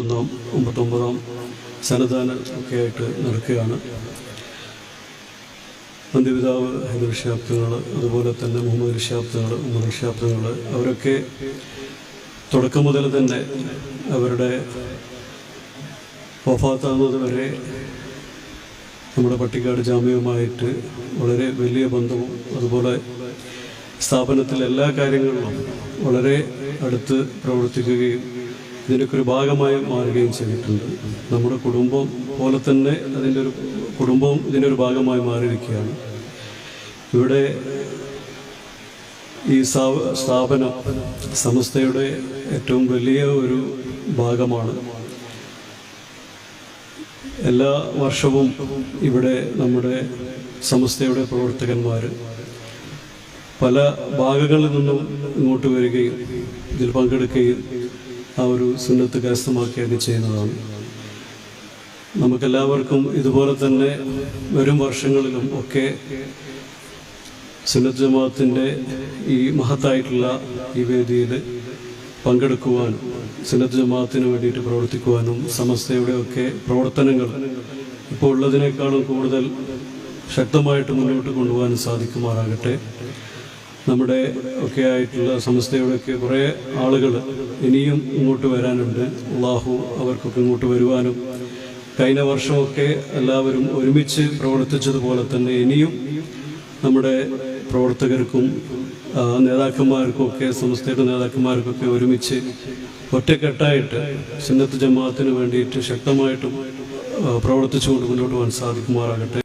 ഒന്നാം ഒമ്പത്തൊമ്പതാം സന്നദ്ധാനം ഒക്കെ ആയിട്ട് നടക്കുകയാണ്. അന്ത്യപിതാവ് ഹൈദർഷാബ്ദങ്ങൾ അതുപോലെ തന്നെ മുഹമ്മദ് ഋഷാബ്ദങ്ങൾ ഉമർ ഋഷാബ്ദങ്ങൾ അവരൊക്കെ തുടക്കം മുതൽ തന്നെ അവരുടെ വഫാത്താകുന്നത് വരെ നമ്മുടെ പട്ടിക്കാട് ജാമ്യവുമായിട്ട് വളരെ വലിയ ബന്ധവും അതുപോലെ സ്ഥാപനത്തിലെ എല്ലാ കാര്യങ്ങളിലും വളരെ അടുത്ത് പ്രവർത്തിക്കുകയും ഇതിന്റെയൊക്കെ ഒരു ഭാഗമായി മാറുകയും ചെയ്തിട്ടുണ്ട്. നമ്മുടെ കുടുംബം പോലെ തന്നെ അതിന്റെ ഒരു കുടുംബവും ഇതിന്റെ ഒരു ഭാഗമായി മാറിയിരിക്കുകയാണ്. ഇവിടെ ഈ സ്ഥാപനം സംസ്ഥയുടെ ഏറ്റവും വലിയ ഒരു ഭാഗമാണ്. എല്ലാ വർഷവും ഇവിടെ നമ്മുടെ സംസ്ഥയുടെ പ്രവർത്തകന്മാർ പല ഭാഗങ്ങളിൽ നിന്നും ഇങ്ങോട്ട് വരികയും ഇതിൽ പങ്കെടുക്കുകയും ആ ഒരു സുന്നത്ത് കരസ്ഥമാക്കുകയൊക്കെ ചെയ്യുന്നതാണ്. നമുക്കെല്ലാവർക്കും ഇതുപോലെ തന്നെ വരും വർഷങ്ങളിലും ഒക്കെ സുന്നത്ത് ജമാഅത്തിന്റെ ഈ മഹത്തായിട്ടുള്ള ഈ വേദിയിൽ പങ്കെടുക്കുവാനും സുന്നത്ത് ജമാഅത്തിന് വേണ്ടിയിട്ട് പ്രവർത്തിക്കുവാനും സമസ്തയുടെ ഒക്കെ പ്രവർത്തനങ്ങൾ ഇപ്പോൾ ഉള്ളതിനേക്കാളും കൂടുതൽ ശക്തമായിട്ട് മുന്നോട്ട് കൊണ്ടുപോകാനും സാധിക്കുമാറാകട്ടെ. നമ്മുടെ ഒക്കെ ആയിട്ടുള്ള സംസ്ഥയുടെയൊക്കെ കുറേ ആളുകൾ ഇനിയും ഇങ്ങോട്ട് വരാനുണ്ട്. അള്ളാഹു അവർക്കൊക്കെ ഇങ്ങോട്ട് വരുവാനും കഴിഞ്ഞ വർഷമൊക്കെ എല്ലാവരും ഒരുമിച്ച് പ്രവർത്തിച്ചതുപോലെ തന്നെ ഇനിയും നമ്മുടെ പ്രവർത്തകർക്കും നേതാക്കന്മാർക്കൊക്കെ സംസ്ഥയുടെ നേതാക്കന്മാർക്കൊക്കെ ഒരുമിച്ച് ഒറ്റക്കെട്ടായിട്ട് സുന്നത്ത് ജമാഅത്തിന് വേണ്ടിയിട്ട് ശക്തമായിട്ടും പ്രവർത്തിച്ചുകൊണ്ട് മുന്നോട്ട് പോകാൻ സാധിക്കുമാറാകട്ടെ.